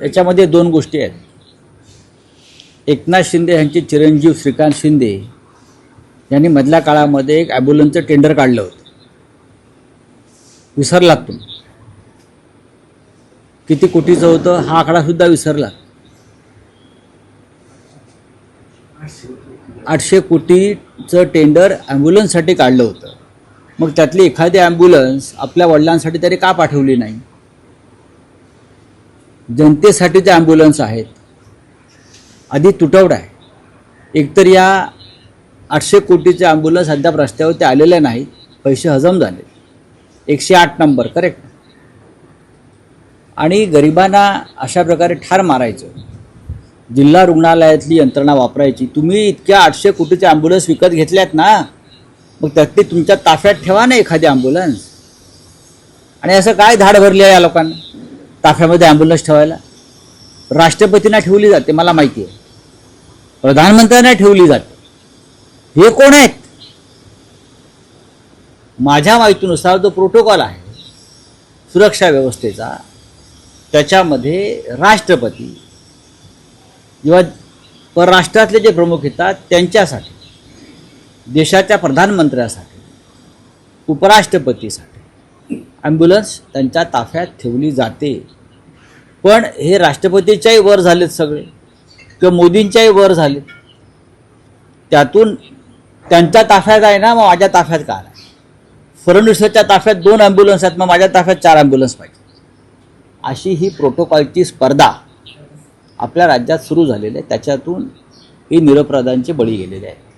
याच्यामध्ये दोन गोष्टी आहेत. एकनाथ शिंदे यांचे चिरंजीव श्रीकांत शिंदे यांनी मधल्या काळामध्ये एक ॲम्ब्युलन्सचं टेंडर काढलं होतं. विसरलात तुम्ही. किती कोटीचं होतं हा आकडासुद्धा विसरला आठशे कोटीचं टेंडर ॲम्ब्युलन्ससाठी काढलं होतं. मग त्यातली एखादी ॲम्ब्युलन्स आपल्या वडिलांसाठी तरी का पाठवली नाही? जनतेसाठी ते ॲम्ब्युलन्स आहेत. आधी तुटवडा आहे. एकतर या आठशे कोटीच्या ॲम्ब्युलन्स अद्याप रस्त्यावरती आलेल्या नाहीत. पैसे हजम झाले. एकशे आठ नंबर करेक्ट आणि गरिबांना अशा प्रकारे ठार मारायचं. जिल्हा रुग्णालयातली यंत्रणा वापरायची. तुम्ही इतक्या आठशे कोटीचे ॲम्ब्युलन्स विकत घेतल्यात ना मग त्यातली तुमच्या ताफ्यात ठेवा ना एखादी ॲम्ब्युलन्स आणि असं काय धाड भरली आहे या लोकांना? ताफ्यामध्ये ॲम्ब्युलन्स ठेवायला. राष्ट्रपतींना ठेवली जाते मला माहिती आहे. प्रधानमंत्र्यांना ठेवली जाते. हे कोण आहेत? माझ्या माहितीनुसार जो प्रोटोकॉल आहे सुरक्षा व्यवस्थेचा त्याच्यामध्ये राष्ट्रपती किंवा परराष्ट्रातले जे प्रमुख येतात त्यांच्यासाठी देशाच्या प्रधानमंत्र्यासाठी उपराष्ट्रपतीसाठी ॲम्ब्युलन्स त्यांच्या ताफ्यात ठेवली जाते. पण हे राष्ट्रपतीच्याही वर झालेत सगळे किंवा मोदींच्याही वर झाले त्यातून त्यांच्या ताफ्यात आहे ना मग माझ्या ताफ्यात काय आहे फडणवीसाच्या ताफ्यात दोन ॲम्ब्युलन्स आहेत मग माझ्या ताफ्यात चार ॲम्ब्युलन्स पाहिजे. अशी ही प्रोटोकॉलची स्पर्धा आपल्या राज्यात सुरू झालेली आहे. त्याच्यातून ही निरपराधांचे बळी गेलेले आहेत